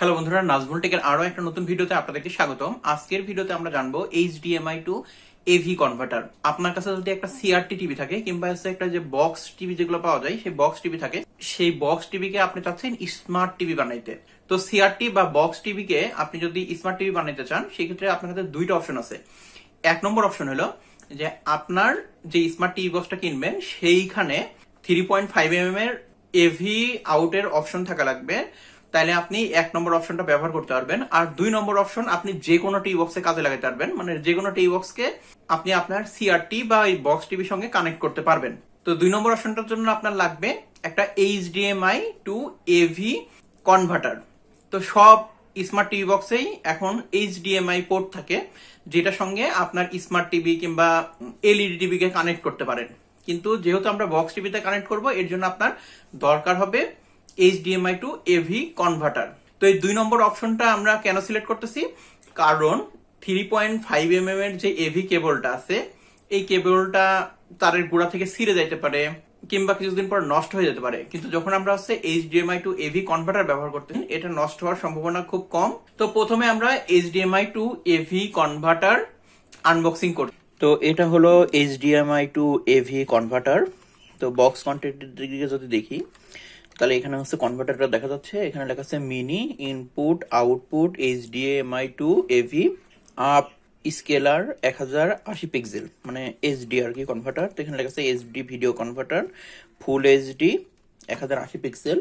Hello বন্ধুরা, নাজমুল টেকের আরও একটা নতুন ভিডিওতে আপনাদেরকে স্বাগতম। আজকের ভিডিওতে আমরা জানব এইচডিএমআই টু এভি কনভার্টার আপনার কাছে যদি একটা সিআরটি টিভি থাকে কিংবা হচ্ছে একটা যে বক্স টিভি যেগুলো পাওয়া যায়, সেই বক্স টিভি থাকে, সেই বক্স টিভিকে আপনি চাচ্ছেন স্মার্ট টিভি বানাইতে। তো সিআরটি বা বক্স টিভিকে আপনি যদি স্মার্ট টিভি বানাইতে চান, সেক্ষেত্রে আপনার কাছে দুইটা অপশন আছে। এক নম্বর অপশন হলো যে আপনার যে স্মার্ট টিভি বক্সটা কিনবেন, সেইখানে থ্রি পয়েন্ট ফাইভ এম এর এভি আউটের অপশন থাকা লাগবে। তাহলে আপনি এক নম্বর অপশনটা ব্যবহার করতে পারবেন। আর দুই নম্বর অপশন আপনি যে কোনো টিভি বক্সে কাজে লাগাতে পারবেন। মানে যে কোনো টিভি বক্সকে আপনি আপনার সিআরটি বা এই বক্স টিভির সঙ্গে কানেক্ট করতে পারবেন। তো দুই নম্বর অপশনটার জন্য আপনার লাগবে একটা এইচডিএমআই টু এভি কনভার্টার তো সব স্মার্ট টিভি বক্সেই এখন এইচডিএমআই পোর্ট থাকে, যেটার সঙ্গে আপনার স্মার্ট টিভি কিংবা এলইডি টিভিকে কানেক্ট করতে পারেন। কিন্তু যেহেতু আমরা বক্স টিভিতে কানেক্ট করব, এর জন্য আপনার দরকার হবে এইচডিএমআই টু এভি কনভার্টার তো এই দুই নম্বর অপশনটা আমরা কেন সিলেক্ট করতেছি? কারণ three point five M M এর যে এভি কেবলটা আছে, এই কেবলটা তারের গোড়া থেকে ছিঁড়ে যাইতে পারে, কিংবা কিছুদিন পর নষ্ট হয়ে যেতে পারে। কিন্তু যখন আমরা হচ্ছে এইচডিএমআই টু এভি কনভার্টার ব্যবহার করতেছি, এটা নষ্ট হওয়ার সম্ভাবনা খুব কম। তো প্রথমে আমরা H HDMI to AV converter unboxing করি। তো এটা হলো H HDMI to AV converter তো বক্স কন্টেন্টের দিকে যদি দেখি তাহলে এখানে হচ্ছে কনভার্টারটা দেখা যাচ্ছে। এখানে লেখা আছে mini input output HDMI to AV upscaler এক হাজার আশি পিক্সেল মানে এইচডি আর কি কনভার্টার তো এখানে লেখা আছে HD video converter full HD এক হাজার আশি পিক্সেল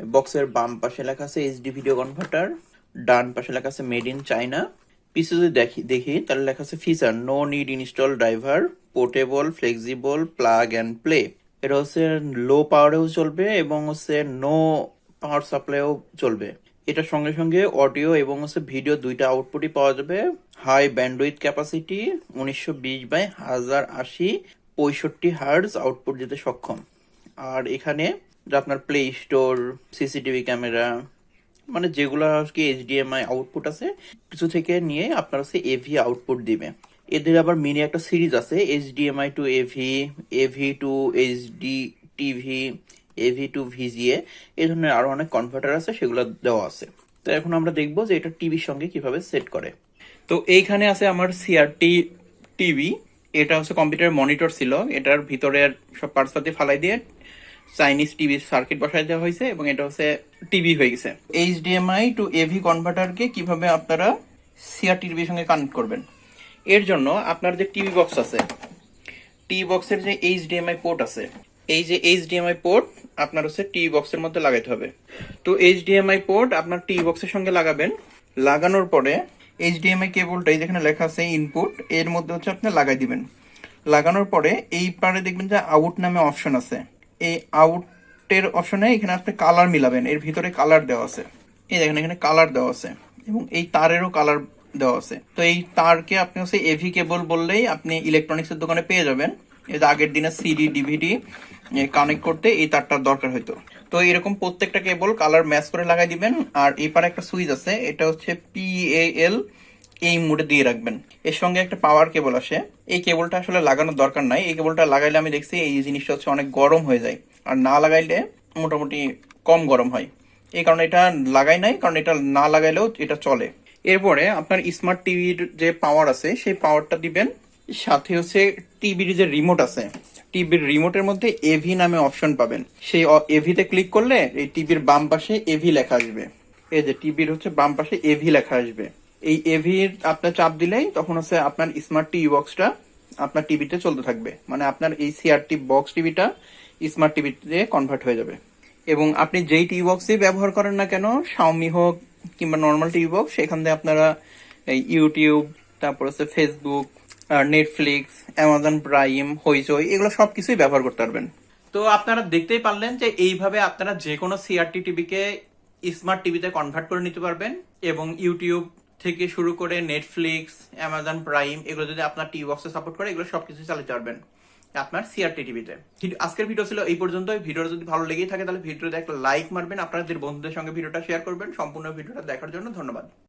বক্সের বাম পাশে লেখা আছে এইচডি ভিডিও কনভার্টার ডান পাশে লেখা আছে মেড ইন চায়না পিছে যদি দেখি দেখি, তাহলে লেখা আছে feature no need install driver portable flexible plug and play এটা হচ্ছে লো পাওয়ারেও চলবে এবং হচ্ছে নো পাওয়ার সাপ্লাইও চলবে। এটার সঙ্গে সঙ্গে অডিও এবং হচ্ছে ভিডিও দুইটা আউটপুটই পাওয়া যাবে। হাই ব্যান্ডউইথ ক্যাপাসিটি উনিশশো বিশ বাই হাজার আশি পঁয়ষট্টি হার্জ আউটপুট দিতে সক্ষম। আর এখানে আপনার প্লে স্টোর সিসিটিভি ক্যামেরা মানে যেগুলো আর কি এইচডিএমআই আউটপুট আছে, কিছু থেকে নিয়ে আপনার হচ্ছে এভি আউটপুট দিবে। এদের আবার মিনি একটা সিরিজ আছে H HDMI to AV AV to HD TV AV to VGA এই ধরনের আরও অনেক কনভার্টার আছে, সেগুলো দেওয়া আছে। তো এখন আমরা দেখব যে এটা টিভির সঙ্গে কীভাবে সেট করে। তো এইখানে আছে আমার সিআরটি টিভি এটা হচ্ছে কম্পিউটার মনিটর ছিল, এটার ভিতরের সব পার্টসপাতি ফালাই দিয়ে চাইনিজ টিভি সার্কিট বসাই দেওয়া হয়েছে, এবং এটা হচ্ছে টিভি হয়ে গেছে। এইচডিএমআই টু এভি কনভার্টারকে কীভাবে আপনারা সিআরটি টিভির সঙ্গে কানেক্ট করবেন? এর জন্য আপনার যে টিভি বক্স আছে, টিভি বক্সের যে এইচডিএমআই পোর্ট আছে, এই যে এইচডিএমআই পোর্ট আপনার হচ্ছে টিভি বক্সের মধ্যে লাগাইতে হবে। তো এইচডিএমআই পোর্ট আপনার টিভি বক্সের সঙ্গে লাগাবেন। লাগানোর পরে এইচডিএমআই কেবলটা এই যেখানে লেখা আছে ইনপুট এর মধ্যে হচ্ছে আপনি লাগাই দিবেন। লাগানোর পরে এই পারে দেখবেন যে আউট নামে অপশন আছে। এই আউটের অপশনে এখানে আপনি কালার মিলাবেন। এর ভিতরে কালার দেওয়া আছে। এই দেখেন এখানে কালার দেওয়া আছে। এবং এই তারেরও কালার দেওয়া আছে। তো এই তারকে আপনি হচ্ছে এভি কেবল বললেই আপনি ইলেকট্রনিক্সের দোকানে পেয়ে যাবেন। যে আগের দিনে সিডি ডিভিডি কানেক্ট করতে এই তারটার দরকার হইতো তো এরকম প্রত্যেকটা কেবল কালার ম্যাচ করে লাগাই দিবেন। আর এই পারে একটা সুইচ আছে, এটা হচ্ছে পিএএল এই মোডে দিয়ে রাখবেন। এর সঙ্গে একটা পাওয়ার কেবল আসে। এই কেবলটা আসলে লাগানোর দরকার নাই। এই কেবলটা লাগাইলে আমি দেখছি এই জিনিসটা হচ্ছে অনেক গরম হয়ে যায়। আর না লাগাইলে মোটামুটি কম গরম হয়। এই কারণে এটা লাগাই নাই, কারণ এটা না লাগাইলেও এটা চলে। এরপরে আপনার স্মার্ট টিভির যে পাওয়ার আছে, সেই পাওয়ারটা দিবেন। সাথে হচ্ছে টিভির যে রিমোট আছে টিভির রিমোটের মধ্যে এভি নামে অপশন পাবেন। সেই এভিতে ক্লিক করলে এই টিভির বাম পাশে এভি লেখা আসবে। এই যে টিভির হচ্ছে বাম পাশে এভি লেখা আসবে। এই এভির আপনার চাপ দিলেই তখন হচ্ছে আপনার স্মার্ট টিভি বক্সটা আপনার টিভিতে চলতে থাকবে। মানে আপনার এই সিআরটি বক্স টিভিটা স্মার্ট টিভিতে কনভার্ট হয়ে যাবে। এবং আপনি যেই টিভি বক্সই ব্যবহার করেন না কেন শাওমি হোক কিংবা নর্মাল টিভি বক্স সেখান থেকে আপনারা ইউটিউব তারপর হচ্ছে Facebook Netflix Amazon Prime Hoichoi এগুলো সবকিছুই ব্যবহার করতে পারবেন। তো আপনারা দেখতেই পারলেন যে এইভাবে আপনারা যে কোনো সিআরটি টিভিকে স্মার্ট টিভিতে কনভার্ট করে নিতে পারবেন এবং ইউটিউব থেকে শুরু করে নেটফ্লিক্স অ্যামাজন প্রাইম এগুলো যদি আপনার টিভি বক্সে সাপোর্ট করে, এগুলো সবকিছু চালাতে পারবেন আপনার সিআরটি টিভিতে আজকের ভিডিও ছিল এই পর্যন্ত ভিডিওটা যদি ভালো লেগেই থাকে, তাহলে ভিডিওতে একটা লাইক মারবেন। আপনাদের বন্ধুদের সঙ্গে ভিডিওটা শেয়ার করবেন। সম্পূর্ণ ভিডিওটা দেখার জন্য ধন্যবাদ।